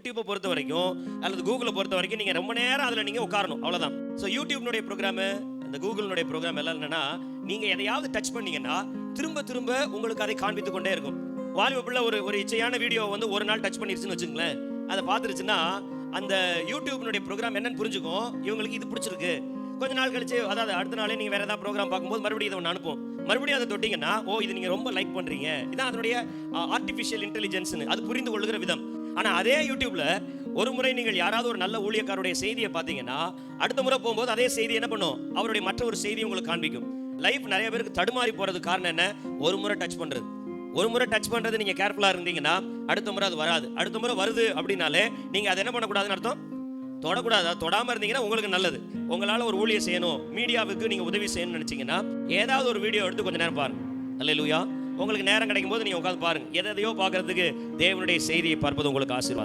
யூடியூப்பை பொறுத்த வரைக்கும் அல்லது கூகுளை பொறுத்த வரைக்கும் நீங்கள் ரொம்ப நேரம் அதில் நீங்கள் உட்காரணும். அவ்வளோதான் ஸோ யூடியூப்னுடைய ப்ரோக்ராமு இந்த கூகுளினுடைய ப்ரோக்ராம் எல்லாம் என்னென்னா நீங்கள் எதையாவது டச் பண்ணீங்கன்னா திரும்ப திரும்ப உங்களுக்கு அதை காண்பித்து கொண்டே இருக்கும். வாலிப பிள்ளை ஒரு ஒரு இச்சையான வீடியோ வந்து ஒரு நாள் டச் பண்ணிருச்சுன்னு வச்சுங்களேன் அதை பார்த்துருச்சுன்னா அந்த யூடியூப்னுடைய ப்ரோக்ராம் என்னன்னு புரிஞ்சுக்கும். இவங்களுக்கு இது பிடிச்சிருக்கு. கொஞ்ச நாள் கழிச்சு அதாவது அடுத்த நாளே நீங்கள் வேற ஏதாவது ப்ரோக்ராம் பார்க்கும்போது மறுபடியும் இதை ஒன்று அனுப்பும் மறுபடியும் அதை தொட்டிங்கன்னா ஓ இது நீங்கள் ரொம்ப லைக் பண்ணுறீங்க இதான் அதனுடைய ஆர்டிஃபிஷியல் இன்டெலிஜென்ஸ்னு அது புரிந்து கொள்கிற விதம். ஆனால் அதே யூடியூப்ல ஒரு முறை நீங்கள் யாராவது ஒரு நல்ல ஊழியக்காருடைய செய்தியை பார்த்தீங்கன்னா அடுத்த முறை போகும்போது அதே செய்தி என்ன பண்ணும்? அவருடைய மற்ற ஒரு செய்தி உங்களுக்கு காண்பிக்கும். லைஃப் நிறைய பேருக்கு தடுமாறி போறது காரணம் என்ன? ஒரு முறை டச் பண்றது. ஒரு முறை டச் பண்றது நீங்க கேர்ஃபுல்லா இருந்தீங்கன்னா அடுத்த முறை அது வராது. அடுத்த முறை வருது அப்படின்னாலே நீங்க அதை என்ன பண்ணக்கூடாதுன்னு அர்த்தம்? தொடக்கூடாது. அது தொடாம இருந்தீங்கன்னா உங்களுக்கு நல்லது. உங்களால ஒரு ஊழியை செய்யணும். மீடியாவுக்கு நீங்க உதவி செய்யணும்னு நினைச்சீங்கன்னா ஏதாவது ஒரு வீடியோ எடுத்து கொஞ்சம் நேரம் பாருங்க. அல்ல உங்களுக்கு நேரம் கிடைக்கும் போது நீங்க உட்காந்து பாருங்க. எதையோ பார்க்கறதுக்கு தேவனுடைய செய்தியை பார்ப்பது உங்களுக்கு ஆசீர்வாதம்.